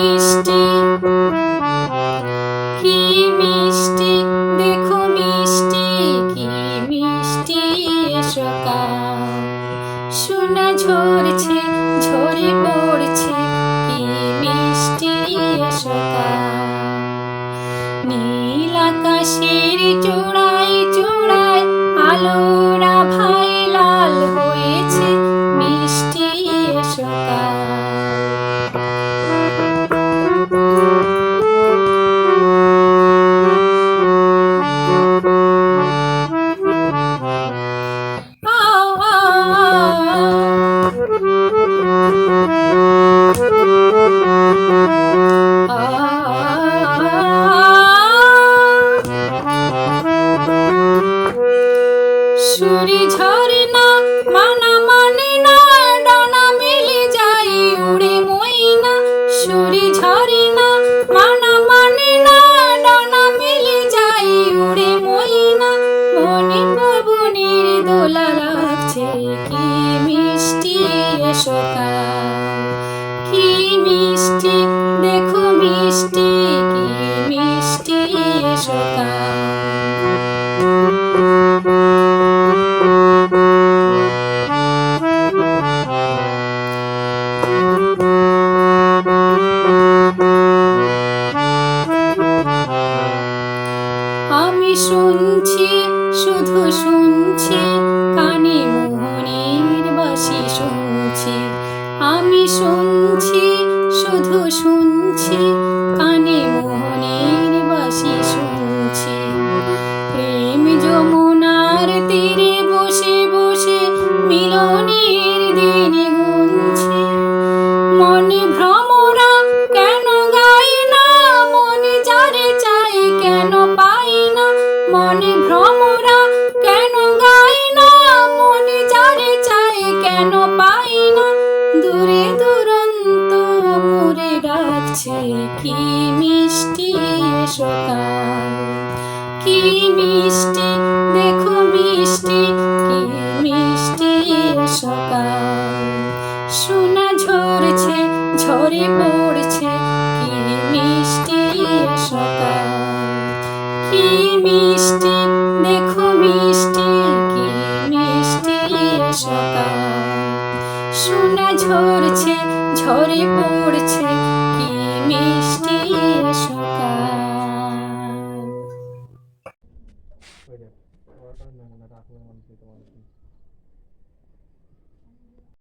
মিষ্টি। কি মিষ্টি, দেখো মিষ্টি, কি মিষ্টি সকাল সোনা ঝরছে, ঝরে পড়ছে, কি মিষ্টি সকাল নীল আকাশের চূড়ায় চূড়ায় আলোর সুরি ঝরে না মানা মানে না ডানা মেলে যায় উড়ে মইনা সুরি ঝরে না মানা মানে না ডানা মেলে যায় উড়ে মইনা মনে পবনের দোলা লাগছে, কি মিষ্টি সকাল। শুধু শুনছি, কানে মোহনের বাসি শুনছি। আমি শুনছি, শুধু শুনছি, কানে মোহনের বাসি শুনছি। প্রেম যমুনার তীরে বসে বসে মিলনের দিন গুনছি। মনে ভ্রমরা কেন গায় না, মনে যারে চাই কেন পাই না, মনে ডাকছে কি মিষ্টি সকাল? কি মিষ্টি, দেখো মিষ্টি, কি মিষ্টি সকাল? সোনা ঝরছে, ঝরে পড়ছে, কি মিষ্টি সকাল? কি মিষ্টি, দেখো মিষ্টি, কি মিষ্টি সকাল? সোনা ঝরছে, ঝরে পড়ছে ওই দেখ ওরা কারণ না না রাখলাম আমি তোমার